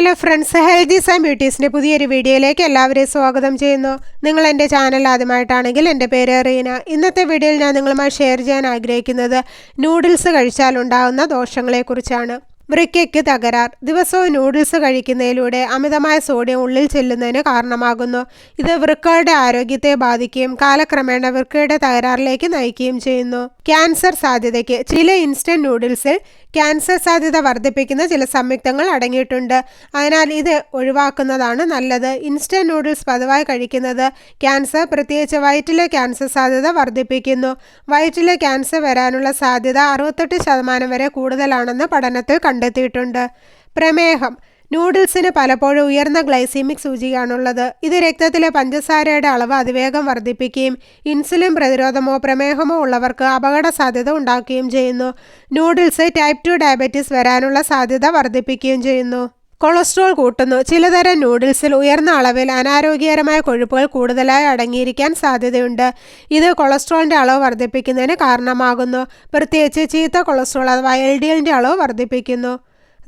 Hello friends healthies and ബ്യൂട്ടീസിന്റെ പുതിയൊരു വീഡിയോയിലേക്ക് എല്ലാവരെയും സ്വാഗതം ചെയ്യുന്നു. നിങ്ങൾ എന്റെ ചാനൽ ആദ്യമായിട്ടാണെങ്കിൽ എന്റെ പേര് റീന. ഇന്നത്തെ വീഡിയോയിൽ ഞാൻ നിങ്ങളുമായി ഷെയർ ചെയ്യാൻ ആഗ്രഹിക്കുന്നത് നൂഡിൽസ് കഴിച്ചാൽ ഉണ്ടാകുന്ന ദോഷങ്ങളെക്കുറിച്ചാണ്. വൃക്കയ്ക്ക് തകരാർ. ദിവസവും നൂഡിൽസ് കഴിക്കുന്നതിലൂടെ അമിതമായ സോഡിയം ഉള്ളിൽ ചെല്ലുന്നതിന് കാരണമാകുന്നു. ഇത് വൃക്കകളുടെ ആരോഗ്യത്തെ ബാധിക്കുകയും കാലക്രമേണ വൃക്കയുടെ തകരാറിലേക്ക് നയിക്കുകയും ചെയ്യുന്നു. ക്യാൻസർ സാധ്യതയ്ക്ക് ചില ഇൻസ്റ്റന്റ് നൂഡിൽസിൽ ക്യാൻസർ സാധ്യത വർദ്ധിപ്പിക്കുന്ന ചില സംയുക്തങ്ങൾ അടങ്ങിയിട്ടുണ്ട്. അതിനാൽ ഇത് ഒഴിവാക്കുന്നതാണ് നല്ലത്. ഇൻസ്റ്റന്റ് നൂഡിൽസ് പതിവായി കഴിക്കുന്നത് ക്യാൻസർ പ്രത്യേകിച്ച് വയറ്റിലെ ക്യാൻസർ സാധ്യത വർദ്ധിപ്പിക്കുന്നു. വയറ്റിലെ ക്യാൻസർ വരാനുള്ള സാധ്യത അറുപത്തെട്ട് ശതമാനം വരെ കൂടുതലാണെന്ന് പഠനത്തിൽ കണ്ടെത്തിയിട്ടുണ്ട്. പ്രമേഹം. നൂഡിൽസിന് പലപ്പോഴും ഉയർന്ന ഗ്ലൈസീമിക് സൂചിയാണുള്ളത്. ഇത് രക്തത്തിലെ പഞ്ചസാരയുടെ അളവ് അതിവേഗം വർദ്ധിപ്പിക്കുകയും ഇൻസുലിൻ പ്രതിരോധമോ പ്രമേഹമോ ഉള്ളവർക്ക് അപകട സാധ്യത ഉണ്ടാക്കുകയും ചെയ്യുന്നു. നൂഡിൽസ് ടൈപ്പ് ടു ഡയബറ്റീസ് വരാനുള്ള സാധ്യത വർദ്ധിപ്പിക്കുകയും ചെയ്യുന്നു. കൊളസ്ട്രോൾ കൂട്ടുന്നു. ചിലതരം നൂഡിൽസിൽ ഉയർന്ന അളവിൽ അനാരോഗ്യകരമായ കൊഴുപ്പുകൾ കൂടുതലായി അടങ്ങിയിരിക്കാൻ സാധ്യതയുണ്ട്. ഇത് കൊളസ്ട്രോളിന്റെ അളവ് വർദ്ധിപ്പിക്കുന്നതിന് കാരണമാകുന്നു. പ്രത്യേകിച്ച് ചീത്ത കൊളസ്ട്രോൾ അഥവാ എൽ ഡി എല്ലിന്റെ അളവ് വർദ്ധിപ്പിക്കുന്നു.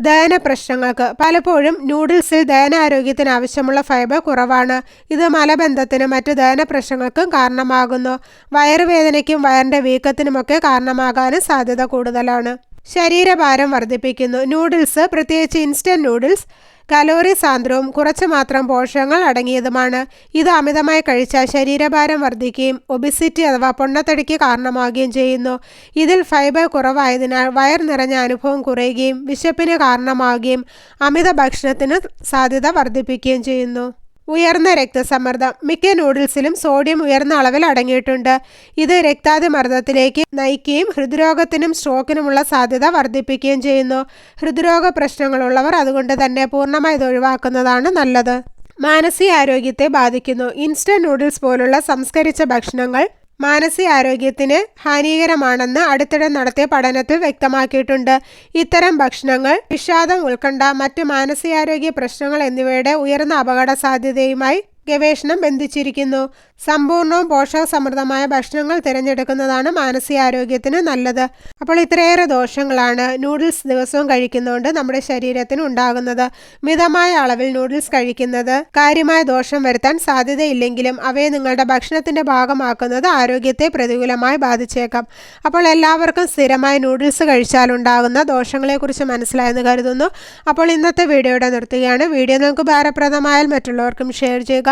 ദഹന പ്രശ്നങ്ങൾക്ക് പലപ്പോഴും നൂഡിൽസിൽ ദഹനാരോഗ്യത്തിന് ആവശ്യമുള്ള ഫൈബർ കുറവാണ്. ഇത് മലബന്ധത്തിനും മറ്റ് ദഹന പ്രശ്നങ്ങൾക്കും കാരണമാകുന്നു. വയറുവേദനയ്ക്കും വയറിന്റെ വീക്കത്തിനുമൊക്കെ കാരണമാകാനും സാധ്യത കൂടുതലാണ്. ശരീരഭാരം വർദ്ധിപ്പിക്കുന്നു. നൂഡിൽസ് പ്രത്യേകിച്ച് ഇൻസ്റ്റന്റ് നൂഡിൽസ് കലോറി സാന്ദ്രവും കുറച്ച് മാത്രം പോഷകങ്ങൾ അടങ്ങിയതുമാണ്. ഇത് അമിതമായി കഴിച്ചാൽ ശരീരഭാരം വർദ്ധിക്കുകയും ഒബിസിറ്റി അഥവാ പൊണ്ണത്തടിക്ക് കാരണമാവുകയും ചെയ്യുന്നു. ഇതിൽ ഫൈബർ കുറവായതിനാൽ വയർ നിറഞ്ഞ അനുഭവം കുറയുകയും വിശപ്പിന് കാരണമാവുകയും അമിത ഭക്ഷണത്തിന് സാധ്യത വർദ്ധിപ്പിക്കുകയും ചെയ്യുന്നു. ഉയർന്ന രക്തസമ്മർദ്ദം. മിക്ക നൂഡിൽസിലും സോഡിയം ഉയർന്ന അളവിൽ അടങ്ങിയിട്ടുണ്ട്. ഇത് രക്താതിമർദ്ദത്തിലേക്ക് നയിക്കുകയും ഹൃദ്രോഗത്തിനും സ്ട്രോക്കിനുമുള്ള സാധ്യത വർദ്ധിപ്പിക്കുകയും ചെയ്യുന്നു. ഹൃദ്രോഗ പ്രശ്നങ്ങളുള്ളവർ അതുകൊണ്ട് തന്നെ പൂർണമായി ഇത് ഒഴിവാക്കുന്നതാണ് നല്ലത്. മാനസികാരോഗ്യത്തെ ബാധിക്കുന്നു. ഇൻസ്റ്റന്റ് നൂഡിൽസ് പോലുള്ള സംസ്കരിച്ച ഭക്ഷണങ്ങൾ മാനസികാരോഗ്യത്തിന് ഹാനികരമാണെന്ന് അടുത്തിടെ നടത്തിയ പഠനത്തിൽ വ്യക്തമാക്കിയിട്ടുണ്ട്. ഇത്തരം ഭക്ഷണങ്ങൾ വിഷാദം ഉത്കണ്ഠ മറ്റ് മാനസികാരോഗ്യ പ്രശ്നങ്ങൾ എന്നിവയുടെ ഉയർന്ന അപകട സാധ്യതയുമായി ഗവേഷണം ബന്ധിച്ചിരിക്കുന്നു. സമ്പൂർണവും പോഷകസമൃദ്ധമായ ഭക്ഷണങ്ങൾ തിരഞ്ഞെടുക്കുന്നതാണ് മാനസികാരോഗ്യത്തിന് നല്ലത്. അപ്പോൾ ഇത്രയേറെ ദോഷങ്ങളാണ് നൂഡിൽസ് ദിവസവും കഴിക്കുന്നതുകൊണ്ട് നമ്മുടെ ശരീരത്തിന് ഉണ്ടാകുന്നത്. മിതമായ അളവിൽ നൂഡിൽസ് കഴിക്കുന്നത് കാര്യമായ ദോഷം വരുത്താൻ സാധ്യതയില്ലെങ്കിലും അവയെ നിങ്ങളുടെ ഭക്ഷണത്തിന്റെ ഭാഗമാക്കുന്നത് ആരോഗ്യത്തെ പ്രതികൂലമായി ബാധിച്ചേക്കാം. അപ്പോൾ എല്ലാവർക്കും സ്ഥിരമായി നൂഡിൽസ് കഴിച്ചാൽ ഉണ്ടാകുന്ന ദോഷങ്ങളെക്കുറിച്ച് മനസ്സിലായെന്ന് കരുതുന്നു. അപ്പോൾ ഇന്നത്തെ വീഡിയോയുടെ നിർത്തുകയാണ്. വീഡിയോ നിങ്ങൾക്ക് ഭാരപ്രദമായാൽ മറ്റുള്ളവർക്കും ഷെയർ ചെയ്യുക.